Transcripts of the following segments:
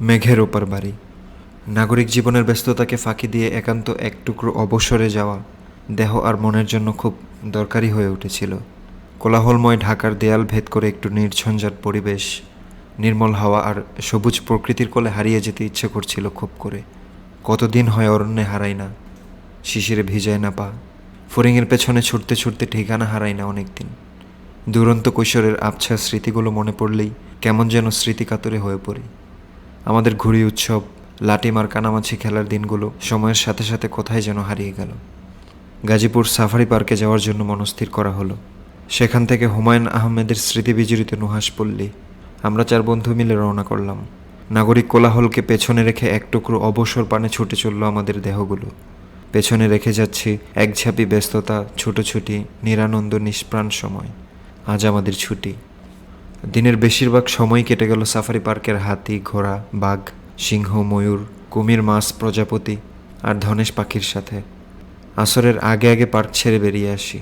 মেঘের ওপার বাড়ি। নাগরিক জীবনের ব্যস্ততাকে ফাঁকি দিয়ে একান্ত এক টুকরো অবসরে যাওয়া দেহ আর মনের জন্য খুব দরকারি হয়ে উঠেছিল। কোলাহলময় ঢাকার দেয়াল ভেদ করে একটু নির্ঝঞ্ঝাট পরিবেশ, নির্মল হাওয়া আর সবুজ প্রকৃতির কোলে হারিয়ে যেতে ইচ্ছে করছিল খুব করে। কতদিন হয় অরণ্যে হারাই না, শিশিরে ভিজায় না পা ফরিংয়ের পেছনে ছুটতে ছুটতে ঠিকানা হারাই না অনেক দিন দুরন্ত কৈশোরের আবছা স্মৃতিগুলো মনে পড়লেই কেমন যেন স্মৃতিকাতরে হয়ে পড়ি। আমাদের ঘুড়ি উৎসব লাটিমার কানামাছি খেলার দিনগুলো সময়ের সাথে সাথে কোথায় যেন হারিয়ে গেল। গাজীপুর সাফারি পার্কে যাওয়ার জন্য মনস্থির করা হলো। সেখান থেকে হুমায়ুন আহমেদের স্মৃতিবিজড়িত নুহাস পল্লী। আমরা চার বন্ধু মিলে রওনা করলাম। নাগরিক কোলাহলকে পেছনে রেখে এক টুকরো অবসর পানে ছুটে চলল আমাদের দেহগুলো। পেছনে রেখে যাচ্ছি একঝাপি ব্যস্ততা, ছুটোছুটি, নিরানন্দ নিষ্প্রাণ সময়। আজ আমাদের ছুটি। দিনের বেশিরভাগ সময় কেটে গেল সাফারি পার্কের হাতি, ঘোড়া, বাঘ, সিংহ, ময়ূর, কুমির, মাছ, প্রজাপতি আর ধনেশ পাখির সাথে। আসরের আগে আগে পার্ক ছেড়ে বেরিয়ে আসি।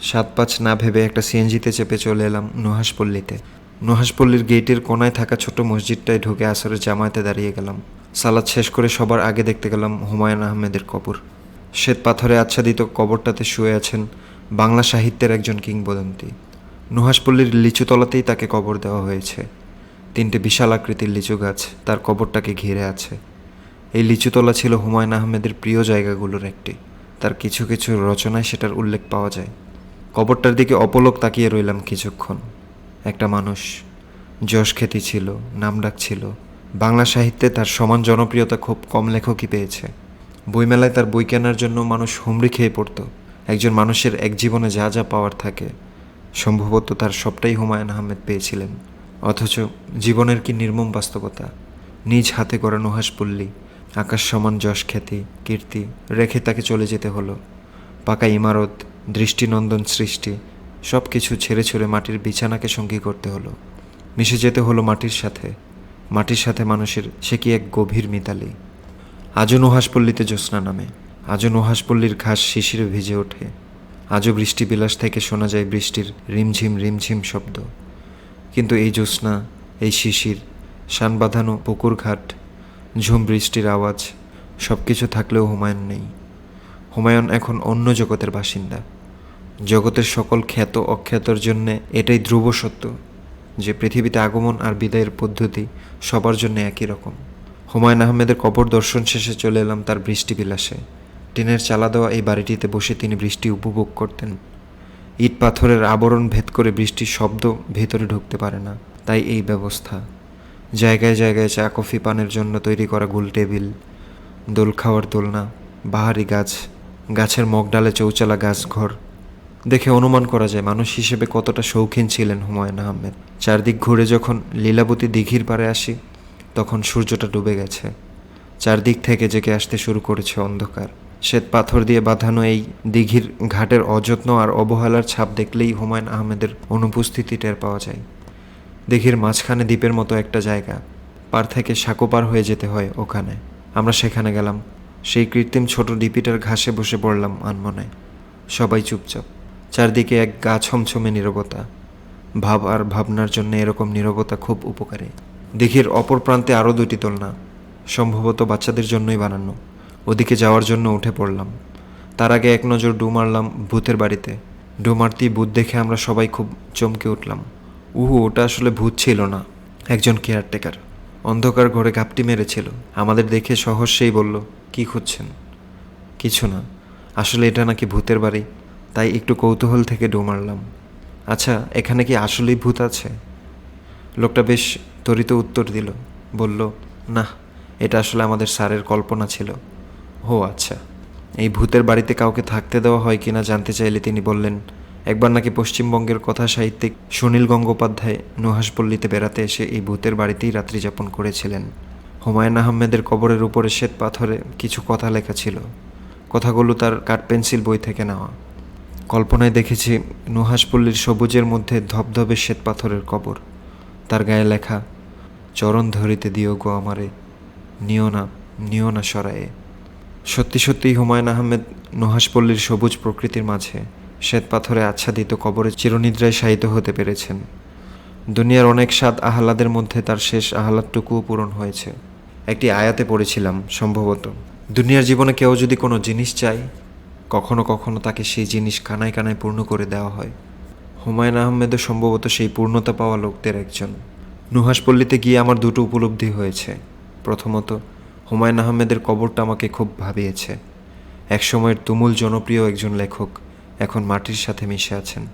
সাত পাঁচ না ভেবে একটা সিএনজিতে চেপে চলে এলাম নুহাসপল্লীতে নুহাসপল্লীর গেটের কোনায় থাকা ছোট মসজিদটায় ঢুকে আসরের জামায়াতে দাঁড়িয়ে গেলাম। সালাদ শেষ করে সবার আগে দেখতে গেলাম হুমায়ুন আহমেদের কবর। শ্বেত পাথরে আচ্ছাদিত কবরটাতে শুয়ে আছেন বাংলা সাহিত্যের একজন কিংবদন্তি। নুহাসপল্লীর লিচুতলাতেই তাকে কবর দেওয়া হয়েছে। তিনটে বিশাল আকৃতির লিচু গাছ তার কবরটাকে ঘিরে আছে। এই লিচুতলা ছিল হুমায়ুন আহমেদের প্রিয় জায়গাগুলোর একটি। তার কিছু কিছু রচনায় সেটার উল্লেখ পাওয়া যায়। কবরটার দিকে অপলক তাকিয়ে রইলাম কিছুক্ষণ। একটা মানুষ, যশ খ্যাতি ছিল নামডাক ছিল। বাংলা সাহিত্যে তার সমান জনপ্রিয়তা খুব কম লেখকই পেয়েছে। বইমেলায় তার বই কেনার জন্য মানুষ হুমড়ি খেয়ে পড়তো। একজন মানুষের এক জীবনে যা যা পাওয়ার থাকে। সম্ভবত তার সবটাই হুমায়ুন আহমেদ পেয়েছিলেন। অথচ জীবনের কি নির্মম বাস্তবতা? নিজ হাতে করা নুহাস পল্লী, আকাশ সমান যশ খ্যাতি, কীর্তি, রেখে তাকে চলে যেতে হলো। পাকা ইমারত, দৃষ্টিনন্দন সৃষ্টি সব কিছু ছেড়ে ছুড়ে মাটির বিছানাকে সঙ্গী করতে হলো। মিশে যেতে হলো মাটির সাথে। মাটির সাথে মানুষের, সে কি এক গভীর মিতালি? আজও নুহাসপল্লীতে জ্যোৎস্না নামে। আজও নুহাসপল্লীর ঘাস শিশিরে ভিজে ওঠে। আজও বৃষ্টি বিলাস থেকে শোনা যায় বৃষ্টির রিমঝিম রিমঝিম শব্দ। কিন্তু এই জ্যোৎস্না, এই শিশির শান বাঁধানো পুকুর ঘাট ঝুম বৃষ্টির আওয়াজ সব কিছু থাকলেও হুমায়ুন নেই। হুমায়ুন এখন অন্য জগতের বাসিন্দা। জগতের সকল খ্যাত অখ্যাতর জন্যে এটাই ধ্রুব সত্য যে পৃথিবীতে আগমন আর বিদায়ের পদ্ধতি সবার জন্য একই রকম। হুমায়ুন আহমেদের কবর দর্শন শেষে চলে এলাম তার বৃষ্টি বিলাসে টিনের চালা দেওয়া এই বাড়িটিতে বসে তিনি বৃষ্টি উপভোগ করতেন। ইট পাথরের আবরণ ভেদ করে বৃষ্টির শব্দ ভেতরে ঢুকতে পারে না। তাই এই ব্যবস্থা। জায়গায় জায়গায় চা, কফি, পানের জন্য তৈরি করা গোল টেবিল, দোল খাওয়ার দোলনা, বাহারি গাছ, গাছের মগডালে চৌচালা গাছ ঘর। দেখে অনুমান করা যায় মানুষ হিসেবে কতটা শৌখিন ছিলেন হুমায়ুন আহমেদ। চারদিক ঘুরে যখন লীলাবতী দিঘির পাড়ে আসি, তখন সূর্যটা ডুবে গেছে। চারদিক থেকে জেগে আসতে শুরু করেছে অন্ধকার। শ্বেত পাথর দিয়ে বাঁধানো এই দিঘির ঘাটের অযত্ন আর অবহেলার ছাপ দেখলেই হুমায়ুন আহমেদের অনুপস্থিতি টের পাওয়া যায়। দিঘির মাঝখানে দ্বীপের মতো একটা জায়গা। পার থেকে সাঁকো পার হয়ে যেতে হয় ওখানে। আমরা সেখানে গেলাম। সেই কৃত্রিম ছোট ডিপিটার ঘাসে বসে পড়লাম আনমনে। সবাই চুপচাপ। চারদিকে এক গা ছমছমে নীরবতা। ভাব আর ভাবনার জন্য এরকম নীরবতা খুব উপকারী। দিঘির অপর প্রান্তে আরও দুটি দোলনা। সম্ভবত বাচ্চাদের জন্যই বানানো। ওদিকে যাওয়ার জন্য উঠে পড়লাম। তার আগে এক নজর ডু মারলাম ভূতের বাড়িতে। ডু মারতেই ভূত দেখে আমরা সবাই খুব চমকে উঠলাম। উহু, ওটা আসলে ভূত ছিল না। একজন কেয়ারটেকার। অন্ধকার ঘরে ঘাপটি মেরেছিল। আমাদের দেখে সহস্যেই বলল, কি খুঁজছেন? কিছু না। আসলে এটা নাকি ভূতের বাড়ি। তাই একটু কৌতূহল থেকে ডু মারলাম। আচ্ছা এখানে কি আসলেই ভূত আছে? লোকটা বেশ ত্বরিত উত্তর দিল। বলল, না, এটা আসলে আমাদের স্যারের কল্পনা ছিল। ও আচ্ছা। এই ভূতের বাড়িতে কাউকে থাকতে দেওয়া হয় কিনা জানতে চাইলে তিনি বললেন, একবার নাকি পশ্চিমবঙ্গের কথা সাহিত্যিক সুনীল গঙ্গোপাধ্যায় নুহাসপল্লীতে বেড়াতে এসে এই ভূতের বাড়িতেই রাত্রি যাপন করেছিলেন। হুমায়ুন আহমেদের কবরের উপরে শ্বেত পাথরে কিছু কথা লেখা ছিল। কথাগুলো তার কাঠ পেন্সিল বই থেকে নেওয়া। কল্পনায় দেখেছি নুহাসপল্লীর সবুজের মধ্যে ধবধবে শ্বেত পাথরের কবর। তার গায়ে লেখা, চরণ ধরিতে দিও গো আমারে, নিও না নিও না সরায়ে। সত্যি সত্যিই হুমায়ুন আহমেদ নুহাসপল্লীর সবুজ প্রকৃতির মাঝে শ্বেত পাথরে আচ্ছাদিত কবরে চিরনিদ্রায় শায়িত হতে পেরেছেন। দুনিয়ার অনেক স্বাদ আহ্লাদের মধ্যে তার শেষ আহ্লাদটুকুও পূরণ হয়েছে। একটি আয়াতে পড়েছিলাম, সম্ভবত। দুনিয়ার জীবনে কেউ যদি কোনো জিনিস চায়, কখনো কখনো তাকে সেই জিনিস কানায় কানায় পূর্ণ করে দেওয়া হয়। হুমায়ুন আহমেদও সম্ভবত সেই পূর্ণতা পাওয়া লোকদের একজন। নুহাসপল্লীতে গিয়ে আমার দুটো উপলব্ধি হয়েছে। প্রথমত হুমায়ুন আহমেদের কবরটা আমাকে খুব ভাবিয়েছে। একসময়ের তুমুল জনপ্রিয় একজন লেখক এখন মাটির সাথে মিশে আছেন।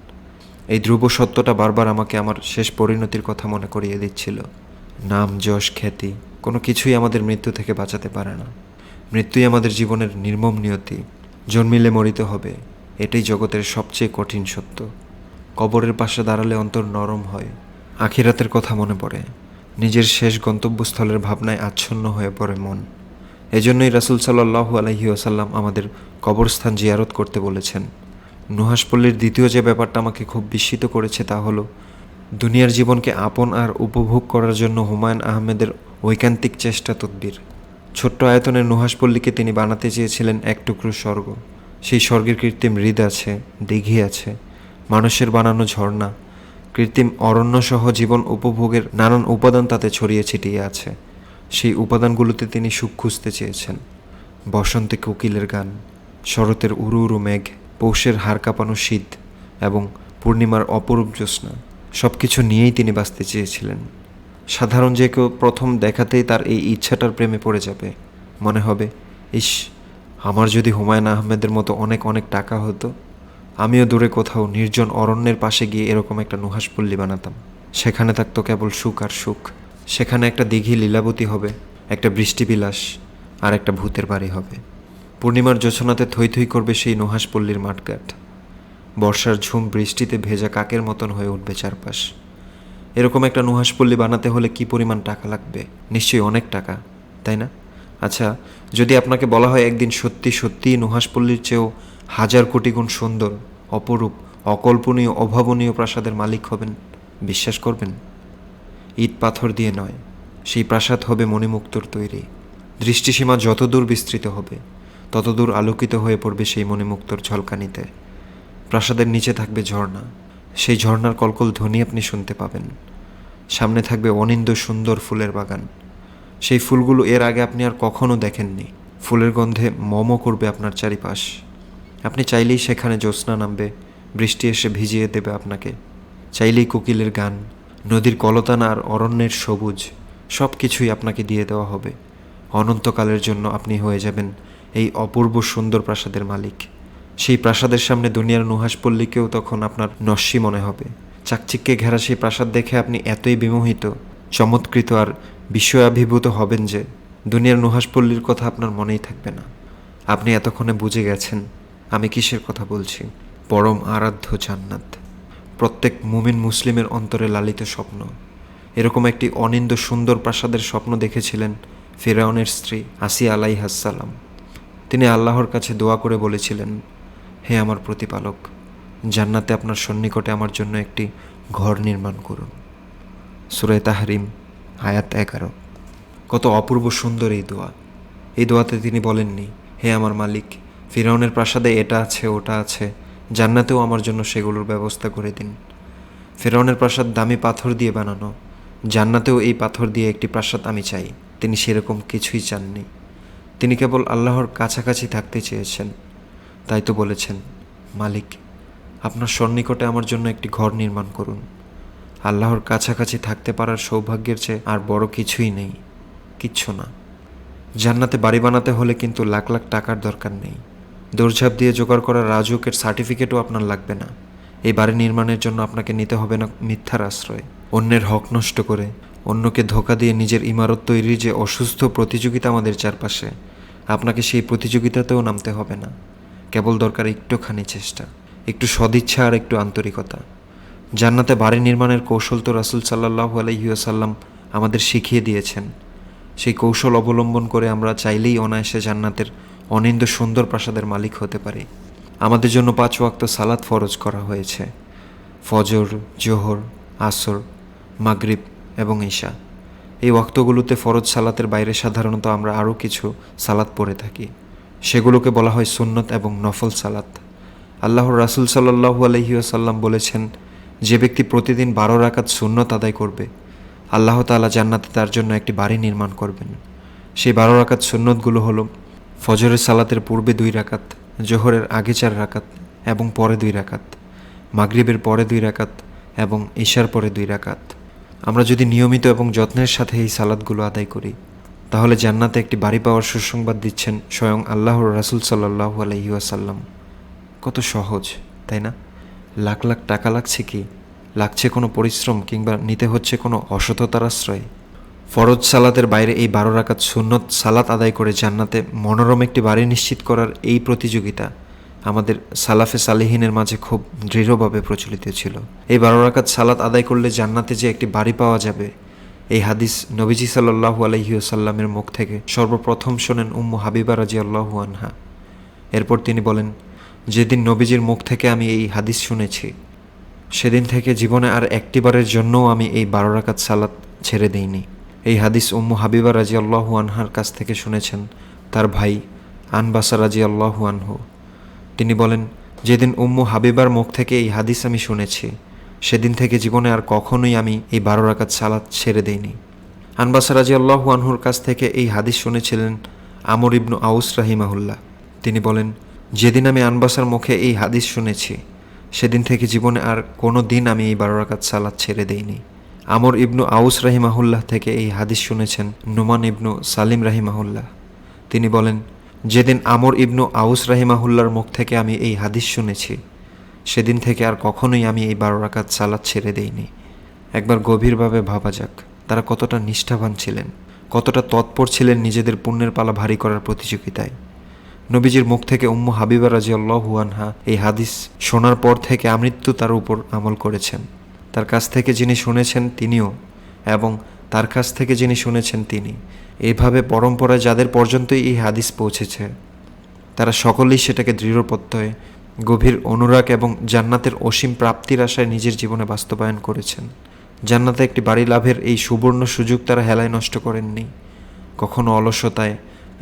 এই ধ্রুব সত্যটা বারবার আমাকে আমার শেষ পরিণতির কথা মনে করিয়ে দিচ্ছিল। নাম, যশ, খ্যাতি, কোনো কিছুই আমাদের মৃত্যু থেকে বাঁচাতে পারে না। মৃত্যুই আমাদের জীবনের নির্মম নিয়তি। জন্মিলে মরিতে হবে, এটাই জগতের সবচেয়ে কঠিন সত্য। কবরের পাশে দাঁড়ালে অন্তর নরম হয়, আখিরাতের কথা মনে পড়ে। নিজের শেষ গন্তব্যস্থলের ভাবনায় আচ্ছন্ন হয়ে পড়ে মন। এজন্যই রাসুল সাল্লাহু আলহি আসাল্লাম আমাদের কবরস্থান জিয়ারত করতে বলেছেন নুহাসপল্লীর দ্বিতীয় যে ব্যাপারটা আমাকে খুব বিস্মিত করেছে তা হলো, দুনিয়ার জীবনকে আপন আর উপভোগ করার জন্য হুমায়ুন আহমেদের ঐকান্তিক চেষ্টা তদ্বির। ছোট্ট আয়তনের নুহাসপল্লীকে তিনি বানাতে চেয়েছিলেন এক টুকরো স্বর্গ। সেই স্বর্গের কৃত্রিম হৃদ আছে, দিঘি আছে, মানুষের বানানো ঝর্ণা কৃত্রিম অরণ্যসহ জীবন উপভোগের নানান উপাদান তাতে ছড়িয়ে ছিটিয়ে আছে। সেই উপাদানগুলোতে তিনি সুখ খুঁজতে চেয়েছেন। বসন্তে কোকিলের গান, শরতের উরু উরু মেঘ, পৌষের হাড় কাঁপানো শীত এবং পূর্ণিমার অপরূপ জ্যোৎস্না সব কিছু নিয়েই তিনি বাঁচতে চেয়েছিলেন। সাধারণ যে কেউ প্রথম দেখাতেই তার এই ইচ্ছাটার প্রেমে পড়ে যাবে। মনে হবে, ইস, আমার যদি হুমায়ুন আহমেদের মতো অনেক অনেক টাকা হতো আমিও দূরে কোথাও নির্জন অরণ্যের পাশে গিয়ে এরকম একটা নুহাসপল্লী বানাতাম। সেখানে থাকতো কেবল সুখ আর সুখ। সেখানে একটা দিঘি লীলাবতী হবে, একটা বৃষ্টিবিলাস আর একটা ভূতের বাড়ি হবে। পূর্ণিমার যোছনাতে থই থই করবে সেই নুহাসপল্লীর মাঠঘাট। বর্ষার ঝুম বৃষ্টিতে ভেজা কাকের মতন হয়ে উঠবে চারপাশ। এরকম একটা নুহাসপল্লী বানাতে হলে কি পরিমাণ টাকা লাগবে? নিশ্চয়ই অনেক টাকা, তাই না? আচ্ছা যদি আপনাকে বলা হয় একদিন সত্যি সত্যিই নুহাসপল্লীর চেয়েও হাজার কোটি গুণ সুন্দর, অপরূপ, অকল্পনীয়, অভাবনীয় প্রাসাদের মালিক হবেন, বিশ্বাস করবেন? ইট পাথর দিয়ে নয়, সেই প্রাসাদ হবে মণিমুক্তর তৈরি। দৃষ্টিসীমা যতদূর বিস্তৃত হবে, ততদূর আলোকিত হয়ে পড়বে সেই মণিমুক্তর ঝলকানিতে। প্রাসাদের নিচে থাকবে ঝর্ণা, সেই ঝর্ণার কলকল ধ্বনি আপনি শুনতে পাবেন। সামনে থাকবে অনিন্দ সুন্দর ফুলের বাগান। সেই ফুলগুলো এর আগে আপনি আর কখনও দেখেননি। ফুলের গন্ধে মম করবে আপনার চারিপাশ। আপনি চাইলেই সেখানে জ্যোৎস্না নামবে, বৃষ্টি এসে ভিজিয়ে দেবে আপনাকে। চাইলেই কোকিলের গান, নদীর কলতান আর অরণ্যের সবুজ সব কিছুই আপনাকে দিয়ে দেওয়া হবে। অনন্তকালের জন্য আপনি হয়ে যাবেন এই অপূর্ব সুন্দর প্রাসাদের মালিক। সেই প্রাসাদের সামনে দুনিয়ার নুহাসপল্লীকেও তখন আপনার নস্যি মনে হবে। চাকচিক্যে ঘেরা সেই প্রাসাদ দেখে আপনি এতই বিমোহিত, চমৎকৃত আর বিস্ময়াভিভূত হবেন যে দুনিয়ার নুহাসপল্লীর কথা আপনার মনেই থাকবে না। আপনি এতক্ষণে বুঝে গেছেন আমি কিসের কথা বলছি? পরম আরাধ্য জান্নাত। প্রত্যেক মুমিন মুসলিমের অন্তরে লালিত স্বপ্ন। এরকম একটি অনিন্দ সুন্দর প্রাসাদের স্বপ্ন দেখেছিলেন ফেরাউনের স্ত্রী আসি আলাই আলাইহাসাল্লাম তিনি আল্লাহর কাছে দোয়া করে বলেছিলেন, হে আমার প্রতিপালক, জান্নাতে আপনার সন্নিকটে আমার জন্য একটি ঘর নির্মাণ করুন। সুরায় তাহরিম, আয়াত এগারো। কত অপূর্ব সুন্দর এই দোয়া। এই দোয়াতে তিনি বলেননি, হে আমার মালিক ফিরাউনের প্রাসাদে এটা আছে, ওটা আছে। জান্নাতেও আমার জন্য সেগুলোর ব্যবস্থা করে দিন। ফেরাউনের প্রাসাদ দামি পাথর দিয়ে বানানো। জান্নাতেও এই পাথর দিয়ে একটি প্রাসাদ আমি চাই। তিনি সেরকম কিছুই চাননি। তিনি কেবল আল্লাহর কাছাকাছি থাকতে চেয়েছেন। তাই তো বলেছেন, মালিক, আপনার সন্নিকটে আমার জন্য একটি ঘর নির্মাণ করুন। আল্লাহর কাছাকাছি থাকতে পারার সৌভাগ্যের চেয়ে আর বড় কিছুই নেই। কিচ্ছু না। জান্নাতে বাড়ি বানাতে হলে কিন্তু লাখ লাখ টাকার দরকার নেই। দৌড়ঝাঁপ দিয়ে জোগাড় করা রাজুকের সার্টিফিকেটও আপনার লাগবে না। এই বাড়ি নির্মাণের জন্য আপনাকে নিতে হবে না মিথ্যার আশ্রয়। অন্যের হক নষ্ট করে, অন্যকে ধোকা দিয়ে নিজের ইমারত তৈরির যে অসুস্থ প্রতিযোগিতা আমাদের চারপাশে, আপনাকে সেই প্রতিযোগিতাতেও নামতে হবে না। কেবল দরকার একটুখানি চেষ্টা, একটু সদিচ্ছা আর একটু আন্তরিকতা। জান্নাতে বাড়ি নির্মাণের কৌশল তো রাসুল সাল্লাহ আলহিউসাল্লাম আমাদের শিখিয়ে দিয়েছেন। সেই কৌশল অবলম্বন করে আমরা চাইলেই অনায়াসে জান্নাতের অনিন্দ সুন্দর প্রাসাদের মালিক হতে পারি। আমাদের জন্য পাঁচ ওয়াক্ত সালাদ ফরজ করা হয়েছে। ফজর, জোহর, আসর, মাগরিব এবং ঈশা। এই ওয়াক্তগুলোতে ফরজ সালাতের বাইরে সাধারণত আমরা আরও কিছু সালাত পড়ে থাকি। সেগুলোকে বলা হয় সুন্নত এবং নফল সালাত। আল্লাহর রাসুল সাল্লাহু আলহিউসাল্লাম বলেছেন, যে ব্যক্তি প্রতিদিন বারো রাকাত সুন্নত আদায় করবে, আল্লাহ তাআলা জান্নাতে তার জন্য একটি বাড়ি নির্মাণ করবেন। সেই বারো রাকাত সুন্নতগুলো হলো ফজরের সালাতের পূর্বে দুই রাকাত, জোহরের আগে চার রাকাত এবং পরে দুই রাকাত, মাগরিবের পরে দুই রাকাত এবং ঈশার পরে দুই রাকাত। আমরা যদি নিয়মিত এবং যত্নের সাথে এই সালাদগুলো আদায় করি, তাহলে জান্নাতে একটি বাড়ি পাওয়ার সুসংবাদ দিচ্ছেন স্বয়ং আল্লাহর রাসুল সাল্লাহ আলহি আসাল্লাম কত সহজ, তাই না? লাখ লাখ টাকা লাগছে কি? লাগছে কোনো পরিশ্রম কিংবা নিতে হচ্ছে কোনো অসততার আশ্রয়? ফরজ সালাতের বাইরে এই বারো রাকাত সুন্নত সালাত আদায় করে জান্নাতে মনোরম একটি বাড়ি নিশ্চিত করার এই প্রতিযোগিতা আমাদের সালাফে সালেহিনের মাঝে খুব দৃঢ়ভাবে প্রচলিত ছিল। এই বারো রাকাত সালাত আদায় করলে জান্নাতে যে একটি বাড়ি পাওয়া যাবে, এই হাদিস নবীজি সাল্লাহু আলহিউসাল্লামের মুখ থেকে সর্বপ্রথম শোনেন উম্মু হাবিবা রাজি আল্লাহু আনহা। এরপর তিনি বলেন, যেদিন নবীজির মুখ থেকে আমি এই হাদিস শুনেছি, সেদিন থেকে জীবনে আর একটিবারের জন্যও আমি এই বারো রাকাত সালাত ছেড়ে দিইনি। এই হাদিস উম্মু হাবিবা রাজি আল্লাহু আনহার কাছ থেকে শুনেছেন। তার ভাই আনবাসা রাজি আল্লাহু আনহু। তিনি বলেন, যেদিন উম্মু হাবিবার মুখ থেকে এই হাদিস আমি শুনেছি, সেদিন থেকে জীবনে আর কখনোই আমি এই বারো রাকাত সালাত ছেড়ে দেইনি। আনবাসা রাজি আল্লাহু আনহুর কাছ থেকে এই হাদিস শুনেছিলেন আমর ইবনু আউস রাহিমাহুল্লাহ। তিনি বলেন, যেদিন আমি আনবাসার মুখে এই হাদিস শুনেছি, সেদিন থেকে জীবনে আর কোনো দিন আমি এই বারো রাকাত সালাত ছেড়ে দেইনি। আমর ইবনু আউস রাহিমাহুল্লাহ থেকে এই হাদিস শুনেছেন নুমান ইবনু সালিম রাহিমাহুল্লাহ। তিনি বলেন, যেদিন আমর ইবনু আউস রাহিমাহুল্লার মুখ থেকে আমি এই হাদিস শুনেছি, সেদিন থেকে আর কখনোই আমি এই বারো রাকাত সালাদ ছেড়ে দেইনি। একবার গভীরভাবে ভাবা যাক, তারা কতটা নিষ্ঠাবান ছিলেন, কতটা তৎপর ছিলেন নিজেদের পুণ্যের পালা ভারী করার প্রতিযোগিতায়। নবীজির মুখ থেকে উম্মু হাবিবা রাজি আল্লাহু আনহা এই হাদিস শোনার পর থেকে আমৃত্যু তার উপর আমল করেছেন। তার কাছ থেকে যিনি শুনেছেন তিনিও, এবং তার কাছ থেকে যিনি শুনেছেন তিনি। এইভাবে পরম্পরায় যাদের পর্যন্তই এই হাদিস পৌঁছেছে, তারা সকলেই সেটাকে দৃঢ় প্রত্যয়ে গভীর অনুরাগ এবং জান্নাতের অসীম প্রাপ্তির আশায় নিজের জীবনে বাস্তবায়ন করেছেন। জান্নাতে একটি বাড়ি লাভের এই সুবর্ণ সুযোগ তারা হেলায় নষ্ট করেননি। কখনো অলসতায়,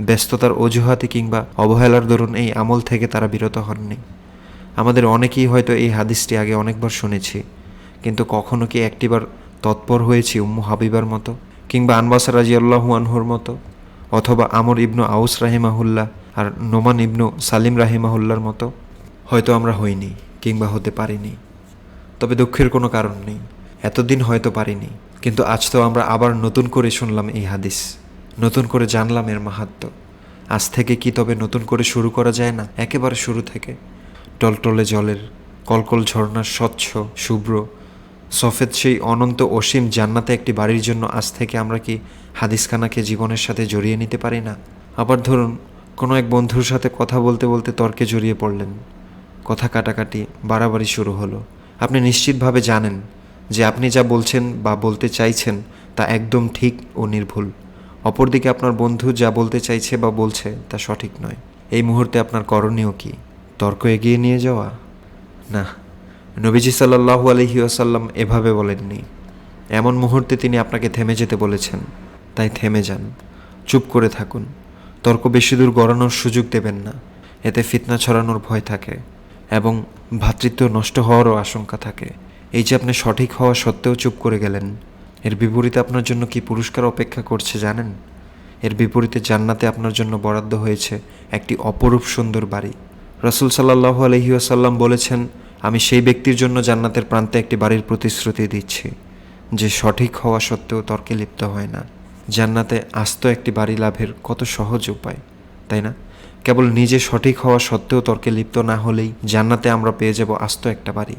ব্যস্ততার অজুহাতে কিংবা অবহেলার দরুন এই আমল থেকে তারা বিরত হননি। আমাদের অনেকেই হয়তো এই হাদিসটি আগে অনেকবার শুনেছি। কিন্তু কখনো কি একটিবার তৎপর হয়েছি উম্মু হাবিবার মতো? কিংবা আনবাসা রাজি আল্লাহু আনহুর মতো? অথবা আমর ইবনু আউস রাহিমাহুল্লাহ আর নোমান ইবনু সালিম রাহিমাহুল্লার মতো? হয়তো আমরা হইনি, কিংবা হতে পারিনি। তবে দুঃখের কোনো কারণ নেই। এতদিন হয়তো পারিনি, কিন্তু আজ তো আমরা আবার নতুন করে শুনলাম এই হাদিস। নতুন করে জানলাম এর মাহাত্ম। আজ থেকে কি তবে নতুন করে শুরু করা যায় না? একেবারে শুরু থেকে। টলটলে জলের কলকল ঝর্ণার স্বচ্ছ, শুভ্র সফেদ সেই অনন্ত অসীম জান্নাতে একটি বাড়ির জন্য আজ থেকে আমরা কি হাদিসখানাকে জীবনের সাথে জড়িয়ে নিতে পারি না? আবার ধরুন, কোনো এক বন্ধুর সাথে কথা বলতে বলতে তর্কে জড়িয়ে পড়লেন। কথা কাটাকাটি বাড়াবাড়ি শুরু হলো। আপনি নিশ্চিতভাবে জানেন যে আপনি যা বলছেন বা বলতে চাইছেন তা একদম ঠিক ও নির্ভুল। অপরদিকে আপনার বন্ধু যা বলতে চাইছে বা বলছে তা সঠিক নয়। এই মুহূর্তে আপনার করণীয় কি? তর্ক এগিয়ে নিয়ে যাওয়া? না। নবীজি সাল্লাহু আলহি আসাল্লাম এভাবে বলেননি। এমন মুহূর্তে তিনি আপনাকে থেমে যেতে বলেছেন। তাই থেমে যান। চুপ করে থাকুন। তর্ক বেশি দূর গড়ানোর সুযোগ দেবেন না। এতে ফিতনা ছড়ানোর ভয় থাকে এবং ভ্রাতৃত্ব নষ্ট হওয়ারও আশঙ্কা থাকে। এই যে আপনি সঠিক হওয়া সত্ত্বেও চুপ করে গেলেন, এর বিপরীতে আপনার জন্য কি পুরস্কার অপেক্ষা করছে জানেন? এর বিপরীতে জান্নাতে আপনার জন্য বরাদ্দ হয়েছে একটি অপরূপ সুন্দর বাড়ি। রসুল সাল্লাহু আলহিউসাল্লাম বলেছেন আমি সেই ব্যক্তির জন্য জান্নাতের প্রান্তে একটি বাড়ির প্রতিশ্রুতি দিচ্ছি, যে সঠিক হওয়া সত্ত্বেও তর্কে লিপ্ত হয় না। জান্নাতে আস্ত একটি বাড়ি লাভের কত সহজ উপায়, তাই না? কেবল নিজে সঠিক হওয়া সত্ত্বেও তর্কে লিপ্ত না হলেই জান্নাতে আমরা পেয়ে যাব আস্ত একটা বাড়ি।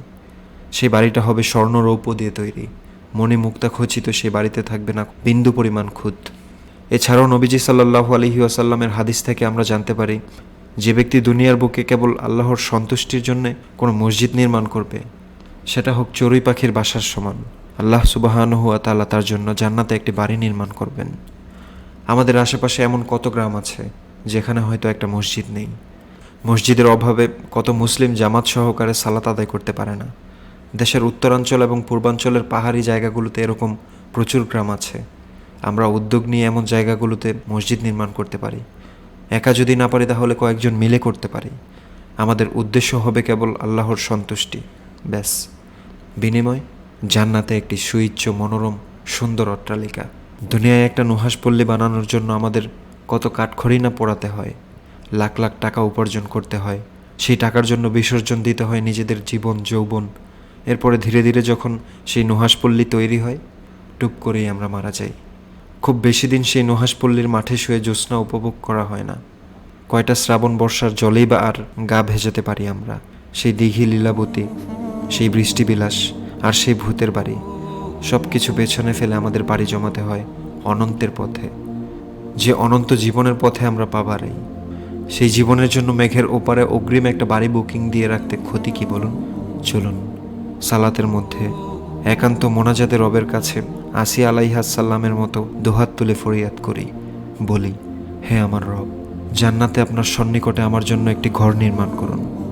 সেই বাড়িটা হবে স্বর্ণ রৌপ্য দিয়ে তৈরি। মনে মুক্তা খচিত সেই বাড়িতে থাকবে না বিন্দু পরিমাণ খুদ। এছাড়াও নবীজি সাল্লাহু আলহি আসাল্লামের হাদিস থেকে আমরা জানতে পারি যে ব্যক্তি দুনিয়ার বুকে কেবল আল্লাহর সন্তুষ্টির জন্য কোনো মসজিদ নির্মাণ করবে, সেটা হোক চড়ুই পাখির বাসার সমান। আল্লাহ সুবাহান হুয়া তালা তার জন্য জান্নাতে একটি বাড়ি নির্মাণ করবেন। আমাদের আশেপাশে এমন কত গ্রাম আছে, যেখানে হয়তো একটা মসজিদ নেই। মসজিদের অভাবে কত মুসলিম জামাত সহকারে সালাত আদায় করতে পারে না। দেশের উত্তরাঞ্চল এবং পূর্বাঞ্চলের পাহাড়ি জায়গাগুলোতে এরকম প্রচুর গ্রাম আছে। আমরা উদ্যোগ নিয়ে এমন জায়গাগুলোতে মসজিদ নির্মাণ করতে পারি। একা যদি না পারি তাহলে কয়েকজন মিলে করতে পারি। আমাদের উদ্দেশ্য হবে কেবল আল্লাহর সন্তুষ্টি। ব্যাস। বিনিময়, জান্নাতে একটি সুইচ্ছ, মনোরম, সুন্দর অট্টালিকা। দুনিয়ায় একটা নুহাস পল্লী বানানোর জন্য আমাদের কত কাঠখড়ি না পোড়াতে হয়। লাখ লাখ টাকা উপার্জন করতে হয়। সেই টাকার জন্য বিসর্জন দিতে হয় নিজেদের জীবন, যৌবন। এরপরে ধীরে ধীরে যখন সেই নুহাসপল্লী তৈরি হয়, টুপ করেই আমরা মারা যাই। খুব বেশি দিন সেই নুহাসপল্লীর মাঠে শুয়ে জ্যোৎস্না উপভোগ করা হয় না। কয়টা শ্রাবণ বর্ষার জলেই বা আর গা ভেজাতে পারি আমরা। সেই দিঘি লীলাবতী, সেই বৃষ্টিবিলাস আর সেই ভূতের বাড়ি। সব কিছু পেছনে ফেলে আমাদের বাড়ি জমাতে হয় অনন্তের পথে। যে অনন্ত জীবনের পথে আমরা পাবারাই সেই জীবনের জন্য মেঘের ওপারে অগ্রিম একটা বাড়ি বুকিং দিয়ে রাখতে ক্ষতি কি বলুন? চলুন, সালাতের মধ্যে একান্ত মোনাজাদের রবের কাছে আসি আলাইহাসাল্লামের মতো দোহাত তুলে ফরিয়াদ করি। বলি, হে আমার রব, জান্নাতে আপনার সন্নিকটে আমার জন্য একটি ঘর নির্মাণ করুন।